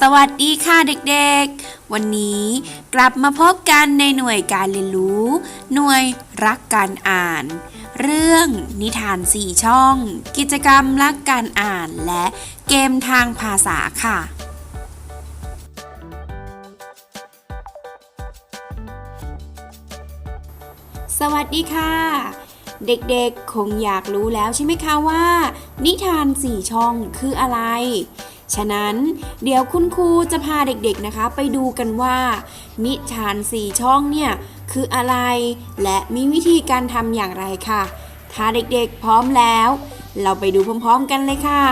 สวัสดีค่ะเด็กๆ วันนี้กลับมาพบกันในหน่วยการเรียนรู้ หน่วยรักการอ่าน เรื่องนิทานสี่ช่อง กิจกรรมรักการอ่านและเกมทางภาษาค่ะ สวัสดีค่ะ เด็กๆ คงอยากรู้แล้วใช่ไหมคะว่า นิทานสี่ช่องคืออะไร ฉะนั้นเดี๋ยวคุณครูจะพาเด็กๆนะคะไปดูกันว่า นิทานสี่ช่องเนี่ยคืออะไร และมีวิธีการทำอย่างไรค่ะ ถ้าเด็กๆพร้อมแล้ว เราไปดูพร้อมๆกันเลยค่ะ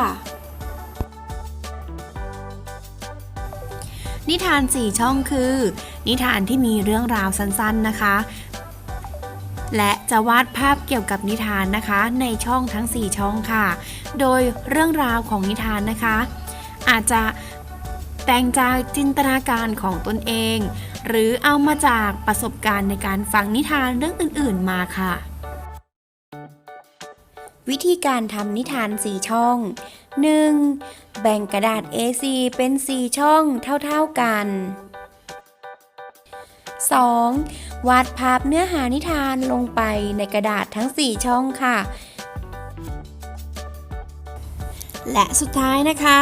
นิทานสี่ช่องคือ นิทานที่มีเรื่องราวสั้นๆนะคะ และจะวาดภาพเกี่ยวกับนิทานนะคะ ในช่องทั้ง 4 ช่องค่ะ โดยเรื่องราวของนิทานนะคะ อาจจะแต่งจากจินตนาการของตนเอง หรือเอามาจากประสบการณ์ในการฟังนิทานเรื่องอื่นๆมาค่ะ วิธีการทำนิทาน4ช่อง 1. แบ่งกระดาษ A4 เป็น4ช่องเท่าๆกัน 2. วาดภาพเนื้อหานิทานลงไปในกระดาษทั้ง 4 ช่องค่ะ และสุดท้ายนะคะ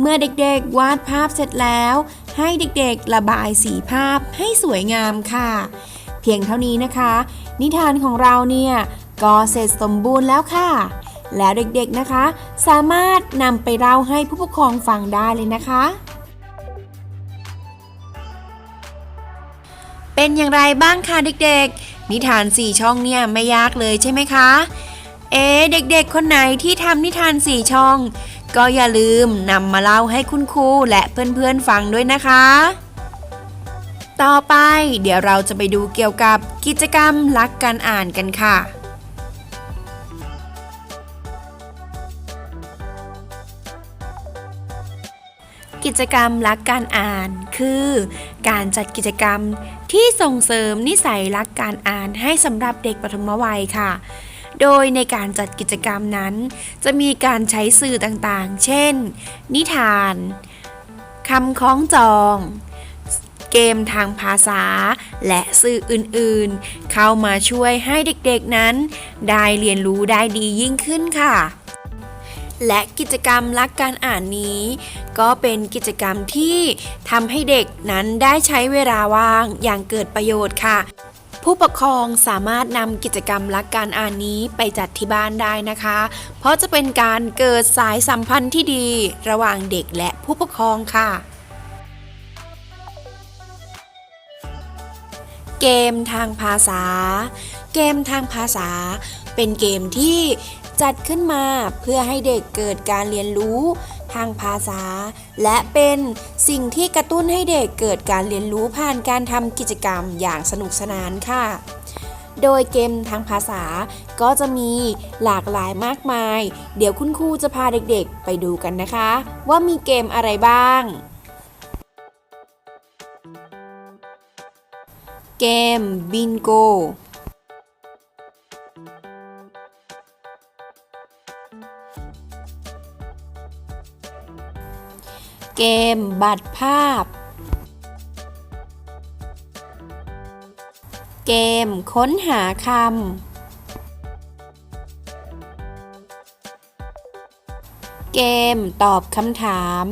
เมื่อเด็กๆวาดภาพเสร็จแล้ว ให้เด็กๆระบายสีภาพให้สวยงามค่ะ เพียงเท่านี้นะคะ นิทานของเราเนี่ยก็เสร็จสมบูรณ์แล้วค่ะ แล้วเด็กๆนะคะ สามารถนำไปเล่าให้ผู้ปกครองฟังได้เลยนะคะ เป็นอย่างไรบ้างคะเด็กๆ นิทานสี่ช่องเนี่ยไม่ยากเลยใช่ไหมคะ เอ๊เด็กๆ คนไหนที่ทำนิทานสี่ช่อง ก็อย่าลืมนำมาเล่าให้คุณครูและเพื่อนๆฟังด้วยนะคะ ต่อไปเดี๋ยวเราจะไปดูเกี่ยวกับกิจกรรมรักการอ่านกันค่ะกิจกรรมรักการอ่านคือ การจัดกิจกรรมที่ส่งเสริมนิสัยรักการอ่านให้สำหรับเด็กปฐมวัยค่ะ โดยในการจัดกิจกรรมนั้น จะมีการใช้สื่อต่างๆ เช่น นิทานคำคล้องจอง เกมทางภาษา และสื่ออื่นๆ เข้ามาช่วยให้เด็กๆนั้น ได้เรียนรู้ได้ดียิ่งขึ้นค่ะและกิจกรรมรักการอ่านนี้ ก็เป็นกิจกรรมที่ทำให้เด็กนั้นได้ใช้เวลาว่างอย่างเกิดประโยชน์ค่ะ ผู้ปกครองสามารถนำกิจกรรมรักการอ่านนี้ไปจัดที่บ้านได้นะคะ เพราะจะเป็นการเกิดสายสัมพันธ์ที่ดี ระหว่างเด็กและผู้ปกครองค่ะ เกมทางภาษา เกมทางภาษา เป็นเกมที่จัดขึ้นมาเพื่อให้เด็กเกิดการเรียนรู้ ทางภาษา และเป็นสิ่งที่กระตุ้นให้เด็กเกิดการเรียนรู้ผ่านการทำกิจกรรมอย่างสนุกสนานค่ะ โดยเกมทางภาษาก็จะมีหลากหลายมากมาย เดี๋ยวคุณครูจะพาเด็กๆ ไปดูกันนะคะ ว่ามีเกมอะไรบ้าง เกมบิงโก เกม บัตรภาพ เกม ค้นหาคำ เกม ตอบคำถาม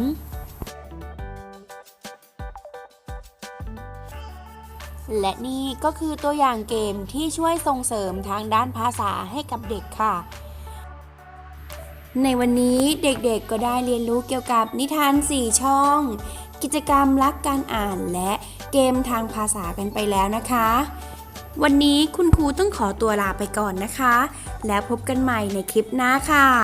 และนี่ก็คือตัวอย่างเกมที่ช่วยส่งเสริมทางด้านภาษาให้กับเด็กค่ะ ในวันนี้เด็กๆก็ได้เรียนรู้เกี่ยวกับนิทาน 4 ช่อง กิจกรรมรักการอ่านและเกมทางภาษากันไปแล้วนะคะ วันนี้คุณครูต้องขอตัวลาไปก่อนนะคะ แล้วพบกันใหม่ในคลิปหน้าค่ะ